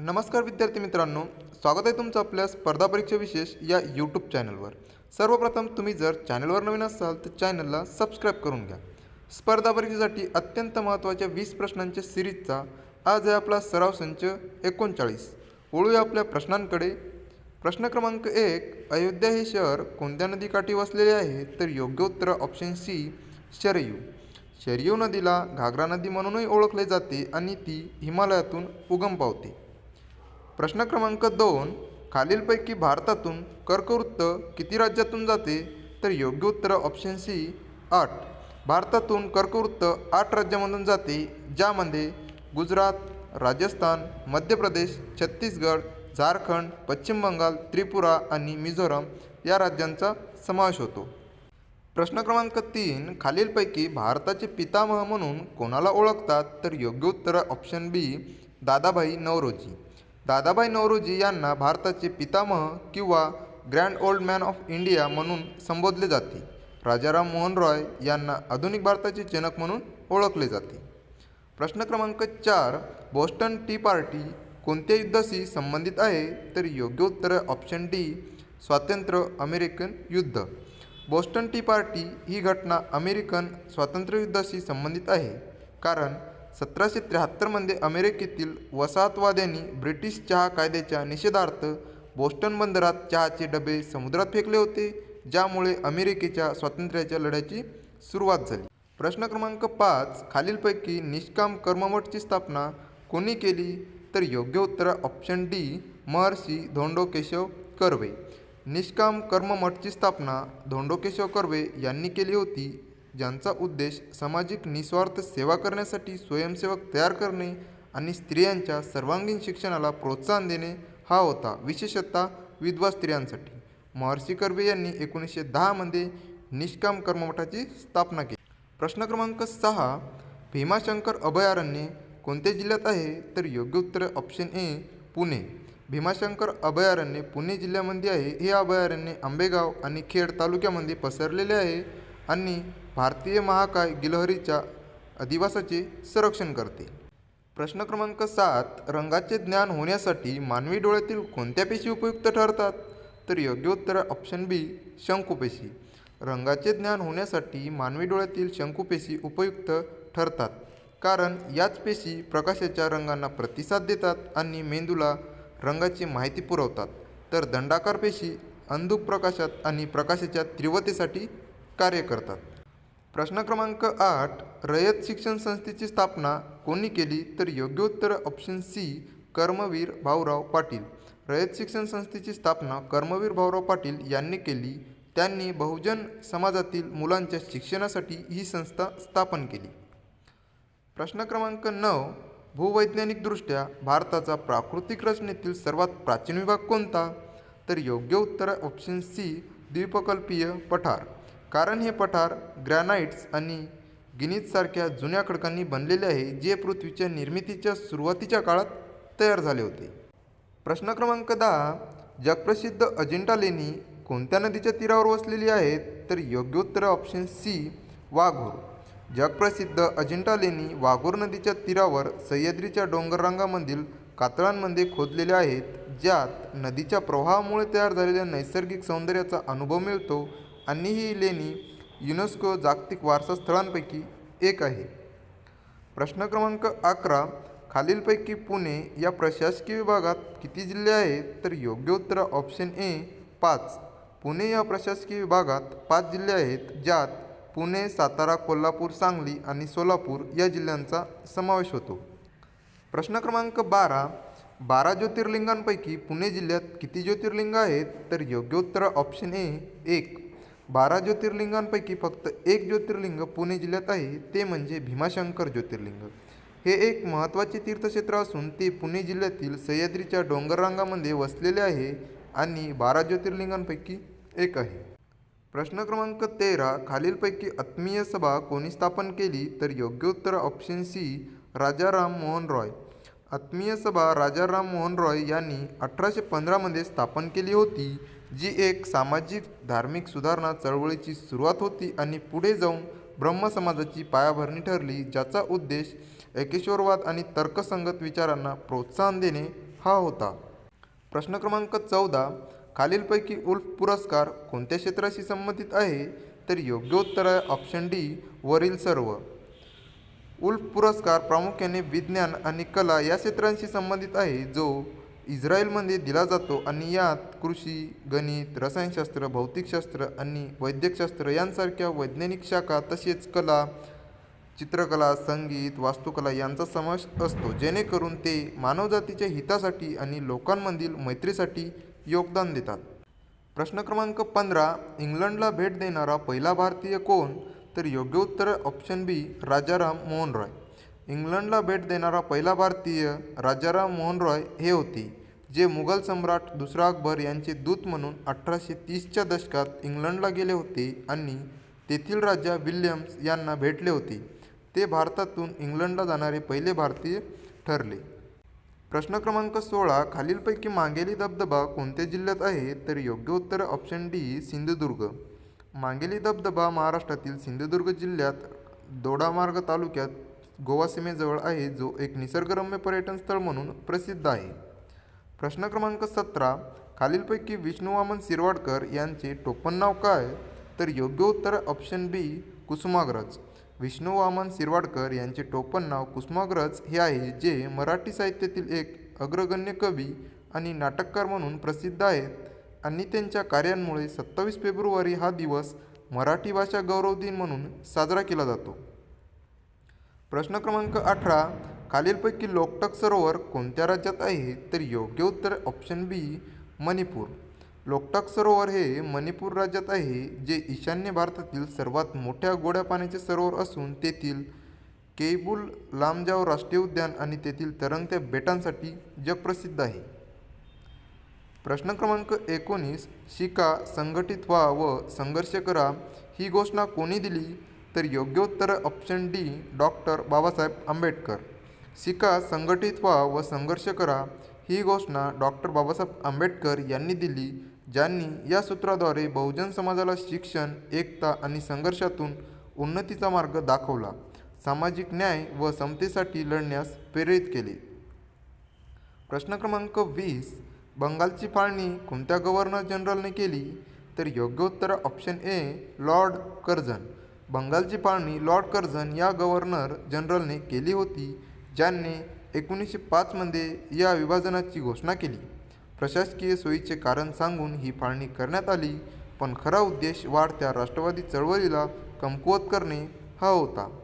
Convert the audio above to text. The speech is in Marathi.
नमस्कार विद्यार्थी मित्रांनो स्वागत आहे तुमचं आपल्या स्पर्धा परीक्षा विशेष या यूट्यूब चॅनलवर सर्वप्रथम तुम्ही जर चॅनलवर नवीन असाल तर चॅनलला सबस्क्राईब करून घ्या. स्पर्धा परीक्षेसाठी अत्यंत महत्त्वाच्या वीस प्रश्नांच्या सिरीजचा आज आहे आपला सराव संच एकोणचाळीस. वळूया आपल्या प्रश्नांकडे. प्रश्न क्रमांक एक अयोध्या हे शहर कोणत्या नदीकाठी वसलेले आहे? तर योग्य उत्तर ऑप्शन सी शरयू. शरयू नदीला घागरा नदी म्हणूनही ओळखले जाते आणि ती हिमालयातून उगम पावते. प्रश्न क्रमांक दोन खालीलपैकी भारतातून कर्कवृत्त किती राज्यातून जाते? तर योग्य उत्तर ऑप्शन सी आठ. भारतातून कर्कवृत्त आठ राज्यामधून जाते ज्यामध्ये गुजरात राजस्थान मध्य प्रदेश छत्तीसगड झारखंड पश्चिम बंगाल त्रिपुरा आणि मिझोरम या राज्यांचा समावेश होतो. प्रश्न क्रमांक तीन खालीलपैकी भारताचे पितामह म्हणून कोणाला ओळखतात? तर योग्य उत्तर ऑप्शन बी दादाभाई नवरोजी. दादाभाई नवरोजी यांना भारताचे पितामह किंवा grand old man of India म्हणून संबोधले जाते. राजाराम मोहन रॉय यांना आधुनिक भारताचे जनक म्हणून ओळखले जाते. प्रश्न क्रमांक चार बोस्टन टी पार्टी कोणत्या युद्धाशी संबंधित आहे? तर योग्य उत्तर ऑप्शन डी स्वातंत्र्य अमेरिकन युद्ध. बोस्टन टी पार्टी ही घटना अमेरिकन स्वातंत्र्ययुद्धाशी संबंधित आहे. कारण सतराशे त्र्याहत्तरमध्ये अमेरिकेतील वसाहतवाद्यांनी ब्रिटिश चहा कायद्याच्या निषेधार्थ बोस्टन बंदरात चहाचे डबे समुद्रात फेकले होते ज्यामुळे अमेरिकेच्या स्वातंत्र्याच्या लढ्याची सुरुवात झाली. प्रश्न क्रमांक पाच खालीलपैकी निष्काम कर्ममठची स्थापना कोणी केली? तर योग्य उत्तर ऑप्शन डी महर्षी धोंडो केशव कर्वे. निष्काम कर्ममठची स्थापना धोंडो केशव कर्वे यांनी केली होती. ज्यांचा उद्देश सामाजिक निस्वार्थ सेवा करण्यासाठी स्वयंसेवक तयार करणे आणि स्त्रियांच्या सर्वांगीण शिक्षणाला प्रोत्साहन देणे हा होता विशेषतः विधवा स्त्रियांसाठी. महर्षी कर्वे यांनी एकोणीसशे दहामध्ये निष्काम कर्ममठाची स्थापना केली. प्रश्न क्रमांक सहा भीमाशंकर अभयारण्य कोणत्या जिल्ह्यात आहे? तर योग्य उत्तर ऑप्शन ए पुणे. भीमाशंकर अभयारण्य पुणे जिल्ह्यामध्ये आहे. हे अभयारण्य आंबेगाव आणि खेड तालुक्यामध्ये पसरलेले आहे आणि भारतीय महाकाय गिलहरीच्या अधिवासाचे संरक्षण करते. प्रश्न क्रमांक सात रंगाचे ज्ञान होण्यासाठी मानवी डोळ्यातील कोणत्या पेशी उपयुक्त ठरतात? तर योग्य उत्तर ऑप्शन बी शंकुपेशी रंगाचे ज्ञान होण्यासाठी मानवी डोळ्यातील शंकुपेशी उपयुक्त ठरतात. कारण याच पेशी प्रकाशाच्या रंगांना प्रतिसाद देतात आणि मेंदूला रंगाची माहिती पुरवतात. तर दंडाकार पेशी अंधुक प्रकाशात आणि प्रकाशाच्या तीव्रतेसाठी कार्य करतात. प्रश्न क्रमांक आठ रयत शिक्षण संस्थेची स्थापना कोणी केली? तर योग्य उत्तर ऑप्शन सी कर्मवीर भाऊराव पाटील. रयत शिक्षण संस्थेची स्थापना कर्मवीर भाऊराव पाटील यांनी केली. त्यांनी बहुजन समाजातील मुलांच्या शिक्षणासाठी ही संस्था स्थापन केली. प्रश्न क्रमांक नऊ भूवैज्ञानिकदृष्ट्या भारताचा प्राकृतिक रचनेतील सर्वात प्राचीन विभाग कोणता? तर योग्य उत्तर ऑप्शन सी द्वीपकल्पीय पठार. कारण हे पठार ग्रॅनाइट्स आणि गिनीजसारख्या जुन्या खडकांनी बनलेले आहे जे पृथ्वीच्या निर्मितीच्या सुरुवातीच्या काळात तयार झाले होते. प्रश्न क्रमांक दहा जगप्रसिद्ध अजिंठा लेणी कोणत्या नदीच्या तीरावर वसलेली आहेत? तर योग्य उत्तर ऑप्शन सी वाघूर. जगप्रसिद्ध अजिंठा लेणी वाघूर नदीच्या तीरावर सह्याद्रीच्या डोंगररांगामधील कातळांमध्ये खोदलेल्या आहेत ज्यात नदीच्या प्रवाहामुळे तयार झालेल्या नैसर्गिक सौंदर्याचा अनुभव मिळतो आणि ही लेणी युनेस्को जागतिक वारसा स्थळांपैकी एक आहे. प्रश्न क्रमांक अकरा खालीलपैकी पुणे या प्रशासकीय विभागात किती जिल्हे आहेत? तर योग्य उत्तर ऑप्शन ए पाच. पुणे या प्रशासकीय विभागात पाच जिल्हे आहेत ज्यात पुणे सातारा कोल्हापूर सांगली आणि सोलापूर या जिल्ह्यांचा समावेश होतो. प्रश्न क्रमांक बारा बारा ज्योतिर्लिंगांपैकी पुणे जिल्ह्यात किती ज्योतिर्लिंग आहेत? तर योग्य उत्तर ऑप्शन ए एक. बारा ज्योतिर्लिंगांपैकी फक्त एक ज्योतिर्लिंग पुणे जिल्ह्यात आहे ते म्हणजे भीमाशंकर ज्योतिर्लिंग. हे एक महत्त्वाचे तीर्थक्षेत्र असून ते पुणे जिल्ह्यातील सह्याद्रीच्या डोंगररांगामध्ये वसलेले आहे आणि बारा ज्योतिर्लिंगांपैकी एक आहे. प्रश्न क्रमांक तेरा खालीलपैकी आत्मीय सभा कोणी स्थापन केली तर योग्य उत्तर ऑप्शन सी राजा राम मोहन रॉय. आत्मीय सभा राजा राम मोहन रॉय यांनी अठराशे पंधरामध्ये स्थापन केली होती. जी एक सामाजिक धार्मिक सुधारणा चळवळीची सुरुवात होती आणि पुढे जाऊन ब्रह्म समाजाची पायाभरणी ठरली ज्याचा उद्देश एकेश्वरवाद आणि तर्कसंगत विचारांना प्रोत्साहन देणे हा होता. प्रश्न क्रमांक चौदा खालीलपैकी उल्फ पुरस्कार कोणत्या क्षेत्राशी संबंधित आहे? तर योग्य उत्तर आहे ऑप्शन डी वरील सर्व. उल्फ पुरस्कार प्रामुख्याने विज्ञान आणि कला या क्षेत्रांशी संबंधित आहे जो इस्रायलमध्ये दिला जातो आणि यात कृषी गणित रसायनशास्त्र भौतिकशास्त्र आणि वैद्यकशास्त्र यांसारख्या वैज्ञानिक शाखा तसेच कला चित्रकला संगीत वास्तुकला यांचा समावेश असतो जेणेकरून ते मानवजातीच्या हितासाठी आणि लोकांमधील मैत्रीसाठी योगदान देतात. प्रश्न क्रमांक पंधरा इंग्लंडला भेट देणारा पहिला भारतीय कोण? तर योग्य उत्तर ऑप्शन बी राजाराम मोहन रॉय इंग्लंडला भेट देणारा पहिला भारतीय राजाराम मोहन रॉय हे होते जे मुघल सम्राट दुसरा अकबर यांचे दूत म्हणून अठराशे तीसच्या दशकात इंग्लंडला गेले होते आणि तेथील राजा विल्यम्स यांना भेटले होते. ते भारतातून इंग्लंडला जाणारे पहिले भारतीय ठरले. प्रश्न क्रमांक सोळा खालीलपैकी मांगेली धबधबा कोणत्या जिल्ह्यात आहे? तर योग्य उत्तर ऑप्शन डी सिंधुदुर्ग. मांगेली धबधबा महाराष्ट्रातील सिंधुदुर्ग जिल्ह्यात दोडामार्ग तालुक्यात गोवा सीमेजवळ आहे जो एक निसर्गरम्य पर्यटन स्थळ म्हणून प्रसिद्ध आहे. प्रश्न क्रमांक सतरा खालीलपैकी विष्णू वामन शिरवाडकर यांचे टोपण नाव काय? तर योग्य उत्तर ऑप्शन बी कुसुमाग्रज. विष्णू वामन शिरवाडकर यांचे टोपण नाव कुसुमाग्रज हे आहे जे मराठी साहित्यातील एक अग्रगण्य कवी आणि नाटककार म्हणून प्रसिद्ध आहेत आणि त्यांच्या कार्यांमुळे सत्तावीस फेब्रुवारी हा दिवस मराठी भाषा गौरव दिन म्हणून साजरा केला जातो. प्रश्न क्रमांक अठरा खालीलपैकी लोकटक सरोवर कोणत्या राज्यात आहे? तर योग्य उत्तर ऑप्शन बी मणिपूर. लोकटक सरोवर हे मणिपूर राज्यात आहे जे ईशान्य भारतातील सर्वात मोठ्या गोड्या पाण्याचे सरोवर असून तेथील केबुल लामजाव राष्ट्रीय उद्यान आणि तेथील तरंगत्या बेटांसाठी जगप्रसिद्ध आहे. प्रश्न क्रमांक एकोणीस शिका संघटित व्हा व संघर्ष करा. ही घोषणा कोणी दिली? तर योग्य उत्तर option D doctor Babasaheb Ambedkar. शिका संघटित व्हा व संघर्ष करा ही घोषणा डॉक्टर बाबासाहेब आंबेडकर यांनी दिली ज्यांनी या सूत्राद्वारे बहुजन समाजाला शिक्षण एकता आणि संघर्षातून उन्नतीचा मार्ग दाखवला. सामाजिक न्याय व समतेसाठी लढण्यास प्रेरित केले. प्रश्न क्रमांक वीस बंगालची फाळणी कोणत्या गव्हर्नर जनरलने केली? तर योग्य उत्तर ऑप्शन ए लॉर्ड कर्झन बंगालची फाळणी लॉर्ड कर्झन या गव्हर्नर जनरलने केली होती ज्यांनी एकोणीसशे पाचमध्ये या विभाजनाची घोषणा केली. प्रशासकीय सोयीचे कारण सांगून ही फाळणी करण्यात आली पण खरा उद्देश वाढत्या राष्ट्रवादी चळवळीला कमकुवत करणे हा होता.